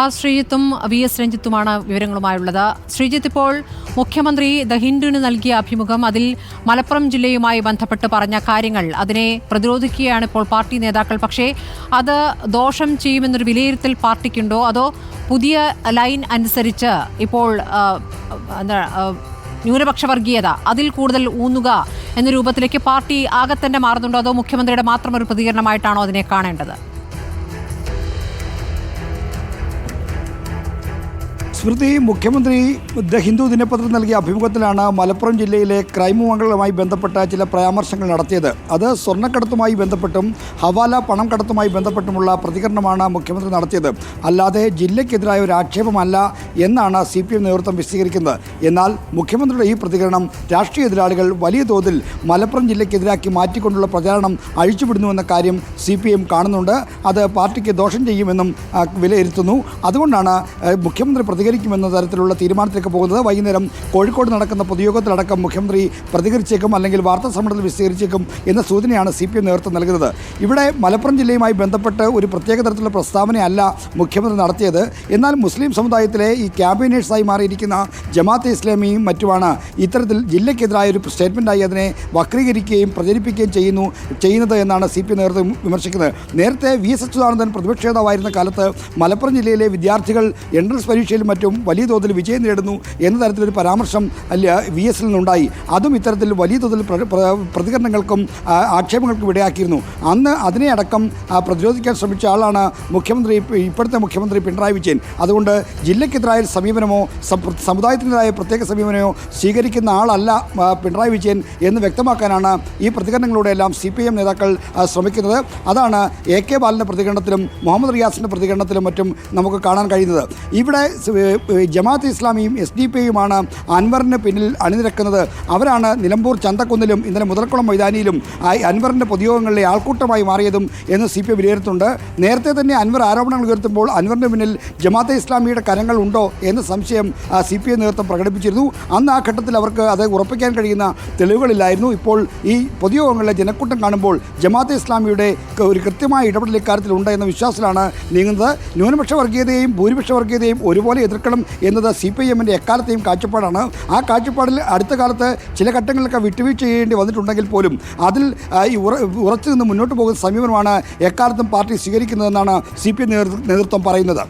ആ ശ്രീജിത്തും V S രഞ്ജിത്തുമാണ് വിവരങ്ങളുമായുള്ളത്. ശ്രീജിത്ത് ഇപ്പോൾ മുഖ്യമന്ത്രി ദ ഹിന്ദുവിന് നൽകിയ അഭിമുഖം അതിൽ മലപ്പുറം ജില്ലയുമായി ബന്ധപ്പെട്ട് പറഞ്ഞ കാര്യങ്ങൾ. അതിനെ പ്രതിരോധിക്കുകയാണ് ഇപ്പോൾ പാർട്ടി നേതാക്കൾ. പക്ഷേ അത് ദോഷം ചെയ്യുമെന്നൊരു വിലയിരുത്തൽ പാർട്ടിക്കുണ്ടോ? അതോ പുതിയ ലൈൻ അനുസരിച്ച് ഇപ്പോൾ എന്താ ന്യൂനപക്ഷ വർഗീയത അതിൽ കൂടുതൽ ഊന്നുക എന്ന രൂപത്തിലേക്ക് പാർട്ടി ആകെ തന്നെ മാറുന്നുണ്ടോ? അതോ മുഖ്യമന്ത്രിയുടെ മാത്രം ഒരു പ്രതികരണമായിട്ടാണോ അതിനെ കാണേണ്ടത്? സ്മൃതി മുഖ്യമന്ത്രി ദ ഹിന്ദു ദിനപത്രം നൽകിയ അഭിമുഖത്തിലാണ് മലപ്പുറം ജില്ലയിലെ ക്രൈംമംഗളുമായി ബന്ധപ്പെട്ട ചില പരാമർശങ്ങൾ നടത്തിയത്. അത് സ്വർണക്കടത്തുമായി ബന്ധപ്പെട്ടും ഹവാല പണം കടത്തുമായി ബന്ധപ്പെട്ടുമുള്ള പ്രതികരണമാണ് മുഖ്യമന്ത്രി നടത്തിയത്. അല്ലാതെ ജില്ലയ്ക്കെതിരായ ഒരു ആക്ഷേപമല്ല എന്നാണ് സി പി എം നേതൃത്വം വിശദീകരിക്കുന്നത്. എന്നാൽ മുഖ്യമന്ത്രിയുടെ ഈ പ്രതികരണം രാഷ്ട്രീയ എതിരാളികൾ വലിയ തോതിൽ മലപ്പുറം ജില്ലയ്ക്കെതിരാക്കി മാറ്റിക്കൊണ്ടുള്ള പ്രചാരണം അഴിച്ചുവിടുന്നുവെന്ന കാര്യം സി പി എം കാണുന്നുണ്ട്. അത് പാർട്ടിക്ക് ദോഷം ചെയ്യുമെന്നും വിലയിരുത്തുന്നു. അതുകൊണ്ടാണ് മുഖ്യമന്ത്രി മുഖ്യമന്ത്രി പ്രതികരിക്കുമെന്ന തരത്തിലുള്ള തീരുമാനത്തിലേക്ക് പോകുന്നത് വൈകുന്നേരം കോഴിക്കോട് നടക്കുന്ന പൊതുയോഗത്തിലടക്കം മുഖ്യമന്ത്രി പ്രതികരിച്ചേക്കും അല്ലെങ്കിൽ വാർത്താ സമ്മേളനത്തിൽ വിശദീകരിച്ചേക്കും എന്ന സൂചനയാണ് സി പി എം നേതൃത്വം നൽകുന്നത്. ഇവിടെ മലപ്പുറം ജില്ലയുമായി ബന്ധപ്പെട്ട് ഒരു പ്രത്യേക തരത്തിലുള്ള പ്രസ്താവനയല്ല മുഖ്യമന്ത്രി നടത്തിയത്. എന്നാൽ മുസ്ലിം സമുദായത്തിലെ ഈ ക്യാബിനേഴ്സായി മാറിയിരിക്കുന്ന ജമാഅത്തെ ഇസ്ലാമിയും മറ്റുമാണ് ഇത്തരത്തിൽ ജില്ലയ്ക്കെതിരായ ഒരു സ്റ്റേറ്റ്മെന്റായി അതിനെ വക്രീകരിക്കുകയും പ്രചരിപ്പിക്കുകയും ചെയ്യുന്നു ചെയ്യുന്നത് എന്നാണ് സി പി നേതൃത്വം വിമർശിക്കുന്നത്. നേരത്തെ വി എസ് അച്യുതാനന്ദൻ പ്രതിപക്ഷ നേതാവായിരുന്ന കാലത്ത് മലപ്പുറം ജില്ലയിലെ വിദ്യാർത്ഥികൾ എൻട്രൻസ് പരീക്ഷയിലും മറ്റും വലിയ തോതിൽ വിജയം നേടുന്നു എന്ന തരത്തിലൊരു പരാമർശം അല്ല വി എസിൽ നിന്നുണ്ടായി അതും ഇത്തരത്തിൽ വലിയ തോതിൽ പ്ര- പ്ര- പ്രതികരണങ്ങൾക്കും ആക്ഷേപങ്ങൾക്കും ഇടയാക്കിയിരുന്നു. അന്ന് അതിനെ അടക്കം പ്രതിരോധിക്കാൻ ശ്രമിച്ച ആളാണ് മുഖ്യമന്ത്രി ഇപ്പോഴത്തെ മുഖ്യമന്ത്രി പിണറായി വിജയൻ. അതുകൊണ്ട് ജില്ലയ്ക്കെതിരായ സമീപനമോ സമുദായത്തിനെതിരായ പ്രത്യേക സമീപനമോ സ്വീകരിക്കുന്ന ആളല്ല പിണറായി വിജയൻ എന്ന് വ്യക്തമാക്കാനാണ് ഈ പ്രതികരണങ്ങളിലൂടെയെല്ലാം സി പി എം നേതാക്കൾ ശ്രമിക്കുന്നത്. അതാണ് എ കെ ബാലന്റെ പ്രതികരണത്തിലും മുഹമ്മദ് റിയാസിന്റെ പ്രതികരണത്തിലും മറ്റും നമുക്ക് കാണാൻ കഴിയുന്നത്. ഇവിടെ ജമാഅത്ത് ഇസ്ലാമിയും എസ് ഡി പിയുമാണ് അൻവറിന് പിന്നിൽ അണിനിരക്കുന്നത്. അവരാണ് നിലമ്പൂർ ചന്തക്കുന്നിലും ഇന്നലെ മുതൽക്കുളം മൈതാനിയിലും അൻവറിന്റെ പൊതുയോഗങ്ങളിലെ ആൾക്കൂട്ടമായി മാറിയതും എന്ന് സി പി എം വിലയിരുത്തുന്നുണ്ട്. നേരത്തെ തന്നെ അൻവർ ആരോപണങ്ങൾ ഉയർത്തുമ്പോൾ അൻവറിന് പിന്നിൽ ജമാഅത്തെ ഇസ്ലാമിയുടെ കരങ്ങൾ ഉണ്ടോ എന്ന സംശയം സി പി എം നേതൃത്വം പ്രകടിപ്പിച്ചിരുന്നു. അന്ന് ആ ഘട്ടത്തിൽ അവർക്ക് അത് ഉറപ്പിക്കാൻ കഴിയുന്ന തെളിവുകളില്ലായിരുന്നു. ഇപ്പോൾ ഈ പൊതുയോഗങ്ങളിലെ ജനക്കൂട്ടം കാണുമ്പോൾ ജമാഅത്തെ ഇസ്ലാമിയുടെ ഒരു കൃത്യമായ ഇടപെടൽ ഇക്കാര്യത്തിൽ ഉണ്ട് എന്ന വിശ്വാസത്തിലാണ് നീങ്ങുന്നത്. ന്യൂനപക്ഷ വർഗീയതയും ഭൂരിപക്ഷ വർഗീയതയും ഒരുപോലെ എതിർക്കണം എന്നത് സി പി എമ്മിന്റെ എക്കാലത്തെയും കാഴ്ചപ്പാടാണ്. ആ കാഴ്ചപ്പാടിൽ അടുത്ത കാലത്ത് ചില ഘട്ടങ്ങളിലൊക്കെ വിട്ടുവീഴ്ച ചെയ്യേണ്ടി വന്നിട്ടുണ്ടെങ്കിൽ പോലും അതിൽ ഈ ഉറ ഉറച്ചു നിന്ന് മുന്നോട്ട് പോകുന്ന സമീപനമാണ് എക്കാലത്തും പാർട്ടി സ്വീകരിക്കുന്നതെന്നാണ് സി പി എം നേതൃത്വം പറയുന്നത്.